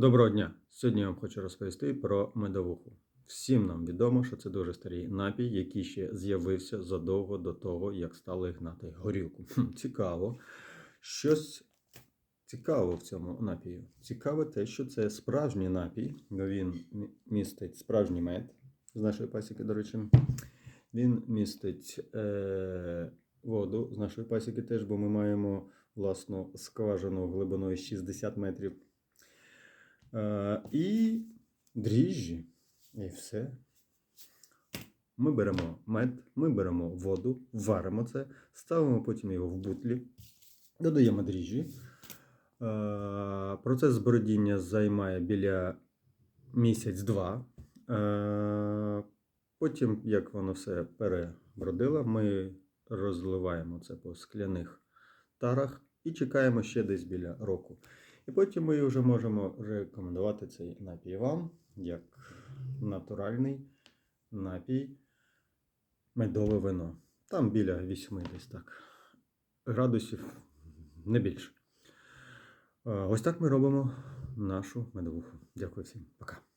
Доброго дня! Сьогодні я вам хочу розповісти про медовуху. Всім нам відомо, що це дуже старий напій, який ще з'явився задовго до того, як стали гнати горілку. Хм, цікаво. Щось цікаво в цьому напію. Цікаве те, що це справжній напій, бо він містить справжній мед з нашої пасіки, до речі. Він містить е, воду з нашої пасіки теж, бо ми маємо власну скважину глибиною 60 метрів. Е, і дріжджі, і все. Ми беремо мед, ми беремо воду, варимо це, ставимо потім його в бутлі, додаємо дріжджі. Е, Процес збродіння займає біля місяць-два. Е, Потім, як воно все перебродило, ми розливаємо це по скляних тарах і чекаємо ще десь біля року. І потім ми вже можемо рекомендувати цей напій вам як натуральний напій медове вино. Там біля 8 десь так градусів, не більше. Е, Ось так ми робимо нашу медовуху. Дякую всім. Пока.